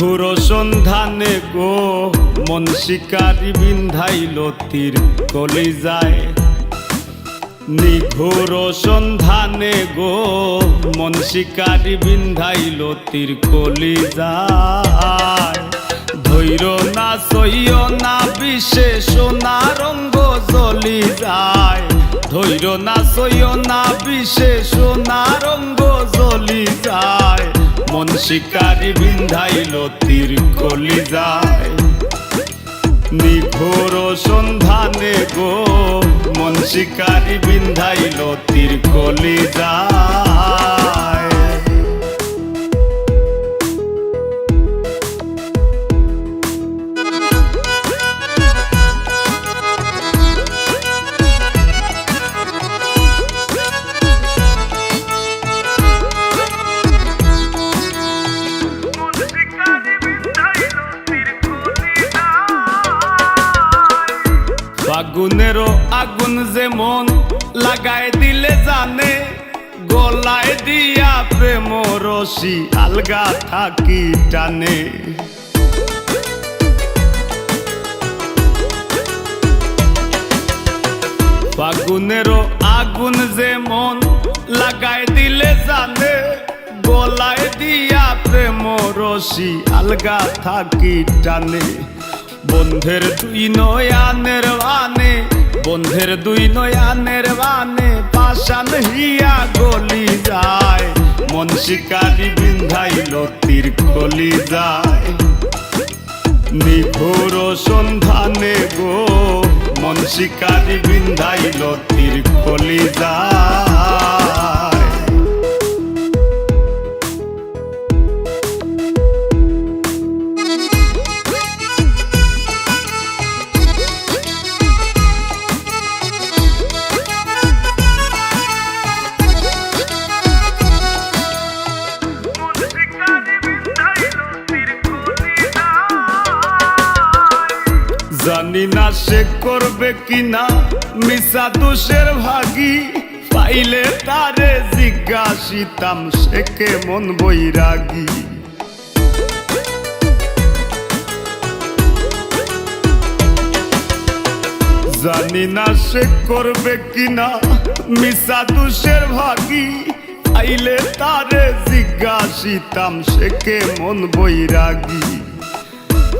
নিঘুর সন্ধানে গো, মন শিকারি বিন্ধাইল তীর কলি যায়। নিঘুর সন্ধানে গো, মন শিকারি বিন্ধাইল তীর কলি যায়। ধৈর না সইয় না, বিশেষ না, রঙ্গ জ্বলি যায়। ধৈর না সইয় না, বিশেষ না, রঙ্গ শিকারি বিন্ধাইল তীর কলি যায়। নিঘোর সন্ধানে গো মন শিকারি বিন্ধাইল তীর কলি যায় ফাগুনেরও আগুন যেমন লাগায় দিলে জানে, গলায় দিয়া প্রেম রশি আলগা থাকি টানে। ফাগুনেরও আগুন যেমন লাগায় দিলে জানে, গলায় দিয়া প্রেম রশি আলগা থাকি টানে। বন্ধের দুই নয়ানের বন্ধের দুই নয়ানের বানে পাশান হিয়া গলি যায়। মন শিকারি বিন্ধাইল তীর খলি যায়। নিঘোর সন্ধানে গো, মন শিকারি বিন্ধাইল তীর খলি যায়। জানি না সে করবে কিনা। মিশা দোষের ভাগি। পাইলে তারে জিজ্ঞাসিতাম, সে কেমন বৈরাগী? জানি না সে করবে কিনা। মিশা দোষের ভাগি। পাইলে তারে জিজ্ঞাসিতাম, সে কেমন বৈরাগী?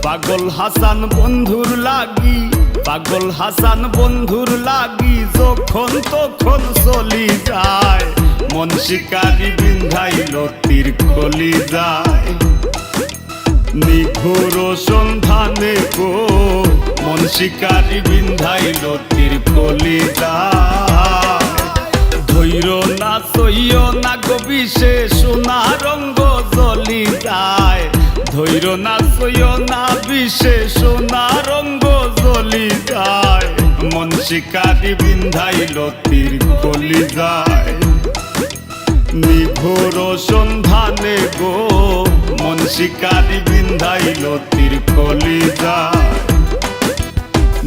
পাগল হাসান বন্ধুর লাগি, পাগল হাসান বন্ধুর লাগি, যখন তখন চলি যায়। মন শিকারি বিন্ধাইল তীর কলি যায়। নিঘোর সন্ধানে গো, মন শিকারি বিন্ধাইল তীর কলি যায়। ধৈর না, সইয় না, বিশেষ না, রঙ্গ জ্বলি যায়। মন শিকারি বিন্ধাইল, তীর কলি যায়। নিঘোর সন্ধানে গো, মন শিকারি বিন্ধাইল, তীর কলি যায়।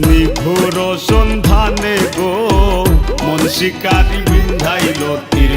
নিঘোর সন্ধানে গো, মন শিকারি বিন্ধাইল, তীর